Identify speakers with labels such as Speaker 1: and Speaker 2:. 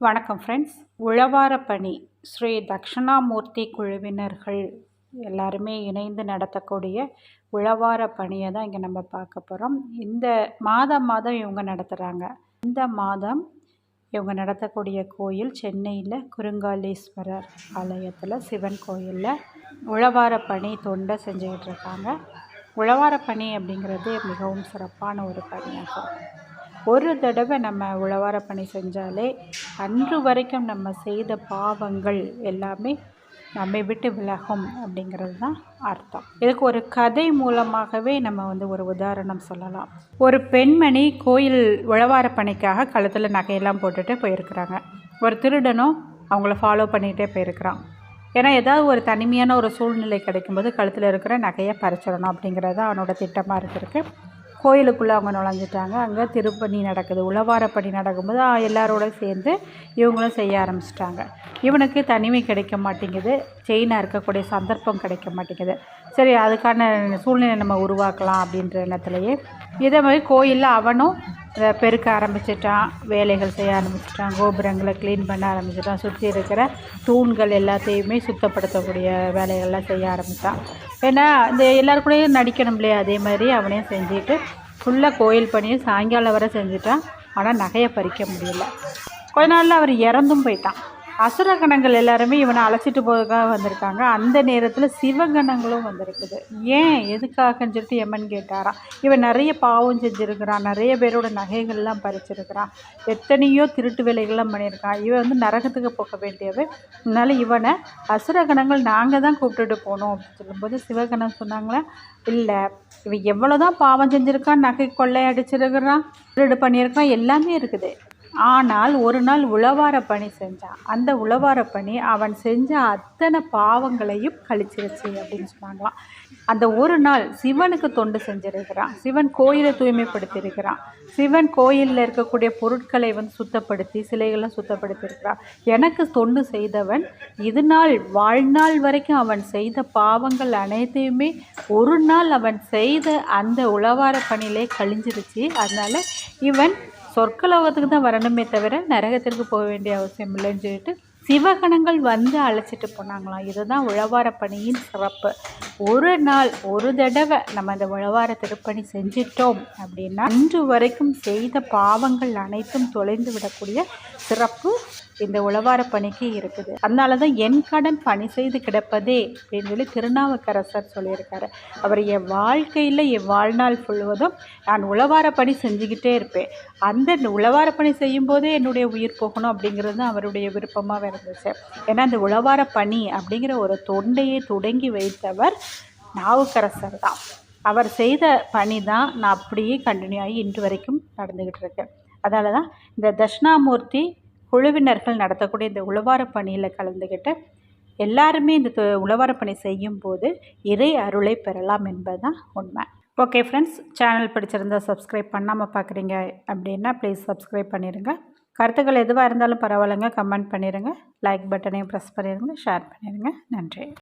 Speaker 1: வணக்கம் ஃப்ரெண்ட்ஸ் உழவார பணி ஸ்ரீ தக்ஷணாமூர்த்தி குழுவினர்கள் எல்லாருமே இணைந்து நடத்தக்கூடிய உழவார பணியை தான் இங்கே நம்ம பார்க்க போகிறோம் இந்த மாதம் மாதம் இவங்க நடத்துகிறாங்க இந்த மாதம் இவங்க நடத்தக்கூடிய கோயில் சென்னையில் குருங்காலீஸ்வரர் ஆலயத்தில் சிவன் கோயிலில் உழவார பணி தொண்டை செஞ்சுக்கிட்டு இருக்காங்க. உழவார பணி அப்படிங்கிறது மிகவும் சிறப்பான ஒரு பணியாகும். ஒரு தடவை நம்ம உழவார பணி செஞ்சாலே அன்று வரைக்கும் நம்ம செய்த பாவங்கள் எல்லாமே நம்மை விட்டு விலகும் அப்படிங்கிறது தான் அர்த்தம். இதுக்கு ஒரு கதை மூலமாகவே நம்ம வந்து ஒரு உதாரணம் சொல்லலாம். ஒரு பெண்மணி கோயில் உழவார பணிக்காக கழுத்தில் நகையெல்லாம் போட்டுட்டு போயிருக்கிறாங்க. ஒரு திருடனும் அவங்கள ஃபாலோ பண்ணிகிட்டே போயிருக்கிறான். ஏன்னா ஏதாவது ஒரு தனிமையான ஒரு சூழ்நிலை கிடைக்கும்போது கழுத்தில் இருக்கிற நகையை பறிச்சிடணும் அப்படிங்கிறது அவனோட திட்டமாக இருந்திருக்கு. கோயிலுக்குள்ளே அவங்க நுழைஞ்சிட்டாங்க. அங்கே திருப்பணி நடக்குது. உழவாரப்பணி நடக்கும்போது எல்லாரோட சேர்ந்து இவங்களும் செய்ய ஆரம்பிச்சிட்டாங்க. இவனுக்கு தனிமை கிடைக்க மாட்டேங்குது. செயினாக இருக்கக்கூடிய சந்தர்ப்பம் கிடைக்க மாட்டேங்குது. சரி அதுக்கான சூழ்நிலை நம்ம உருவாக்கலாம் அப்படின்ற எண்ணத்துலையே. இதே மாதிரி கோயிலில் அவனும் பெருக்க ஆரம்பிச்சிட்டான் வேலைகள் செய்ய ஆரம்பிச்சிட்டான் கோபுரங்களை க்ளீன் பண்ண ஆரம்பிச்சிட்டான் சுற்றி இருக்கிற தூண்கள் எல்லாத்தையுமே சுத்தப்படுத்தக்கூடிய வேலைகள்லாம் செய்ய ஆரம்பித்தான் ஏன்னா இந்த எல்லாருக்கூடையும் நடிக்கணும் இல்லையா? அதே மாதிரி அவனையும் செஞ்சுட்டு ஃபுல்லாக கோயில் பணியும் சாயங்காலம் வரை செஞ்சுட்டான். ஆனால் நகையை பறிக்க முடியல. கொஞ்ச நாளில் அவர் இறந்தும் போயிட்டான். அசுரகணங்கள் எல்லாருமே இவனை அழைச்சிட்டு போகிறதுக்காக வந்திருக்காங்க. அந்த நேரத்தில் சிவகணங்களும் வந்திருக்குது. ஏன்? எதுக்காகன்னு சொல்லிட்டு எம்மன் கேட்டாராம். இவன் நிறைய பாவம் செஞ்சுருக்கிறான். நிறைய பேரோட நகைகள்லாம் பறிச்சிருக்கிறான். எத்தனையோ திருட்டு வேலைகள்லாம் பண்ணியிருக்கான். இவன் வந்து நரகத்துக்கு போக வேண்டியவன். அதனால் இவனை அசுரகணங்கள் நாங்கள் தான் கூப்பிட்டுட்டு போனோம் அப்படின்னு சொல்லும்போது சிவகணம் சொன்னாங்களே இல்லை இவன் எவ்வளோ தான் பாவம் செஞ்சுருக்கான் நகை கொள்ளை அடிச்சிருக்கிறான் திருடு பண்ணியிருக்கான் எல்லாமே இருக்குது. ஆனால் ஒரு நாள் உழவார பணி செஞ்சான் அந்த உழவார பணி அவன் செஞ்ச அத்தனை பாவங்களையும் கழிச்சிருச்சு அப்படின்னு சொன்னாங்களாம். அந்த ஒரு நாள் சிவனுக்கு தொண்டு செஞ்சிருக்கிறான். சிவன் கோயிலை தூய்மைப்படுத்தியிருக்கிறான். சிவன் கோயிலில் இருக்கக்கூடிய பொருட்களை வந்து சுத்தப்படுத்தி சிலைகளை சுத்தப்படுத்தியிருக்கிறான். எனக்கு தொண்டு செய்தவன் இது நாள் வாழ்நாள் வரைக்கும் அவன் செய்த பாவங்கள் அனைத்தையுமே ஒரு நாள் அவன் செய்த அந்த உழவார பணியிலே கழிஞ்சிருச்சு அதனால் இவன் சொற்கலோகத்துக்கு தான் வரணுமே தவிர நரகத்திற்கு போக வேண்டிய அவசியம் இல்லைன்னு சொல்லிட்டு சிவகணங்கள் வந்து அழைச்சிட்டு போனாங்களாம். இதுதான் உழவார பணியின் சிறப்பு. ஒரு நாள் ஒரு தடவை நம்ம அந்த உழவார திருப்பணி செஞ்சிட்டோம் அப்படின்னா இன்று வரைக்கும் செய்த பாவங்கள் அனைத்தும் தொலைந்து விடக்கூடிய சிறப்பு இந்த உழவார பணிக்கு இருக்குது. அதனால தான் என் கடன் பணி செய்து கிடப்பதே அப்படின்னு சொல்லி திருநாவுக்கரசர் சொல்லியிருக்காரு. அவர் என் வாழ்க்கையில் என் வாழ்நாள் ஃபுல்வதும் நான் உழவார பணி செஞ்சுக்கிட்டே இருப்பேன். அந்த உழவார பணி செய்யும் போதே என்னுடைய உயிர் போகணும் அப்படிங்கிறது தான் அவருடைய விருப்பமாக இருந்துச்சு. ஏன்னா அந்த உழவார பணி அப்படிங்கிற ஒரு தொண்டையை தொடங்கி வைத்தவர் நாவுக்கரசர் தான். அவர் செய்த பணி தான் நான் அப்படியே கண்டினியூ ஆகி இன்று வரைக்கும் நடந்துக்கிட்டு இருக்கேன். அதனால தான் இந்த தட்சிணாமூர்த்தி குழுவினர்கள் நடத்தக்கூடிய இந்த உழவார பணியில் கலந்துக்கிட்டு எல்லாருமே இந்த உழவார பணி செய்யும்போது இறை அருளை பெறலாம் என்பது தான் உண்மை. ஓகே ஃப்ரெண்ட்ஸ் சேனல் பிடிச்சிருந்தால் சப்ஸ்கிரைப் பண்ணாமல் பார்க்குறீங்க அப்படின்னா ப்ளீஸ் சப்ஸ்கிரைப் பண்ணிடுங்க கருத்துக்கள் எதுவாக இருந்தாலும் பரவாயில்லைங்க கமெண்ட் பண்ணிடுங்க லைக் பட்டனையும் ப்ரெஸ் பண்ணிடுங்க ஷேர் பண்ணிடுங்க நன்றி.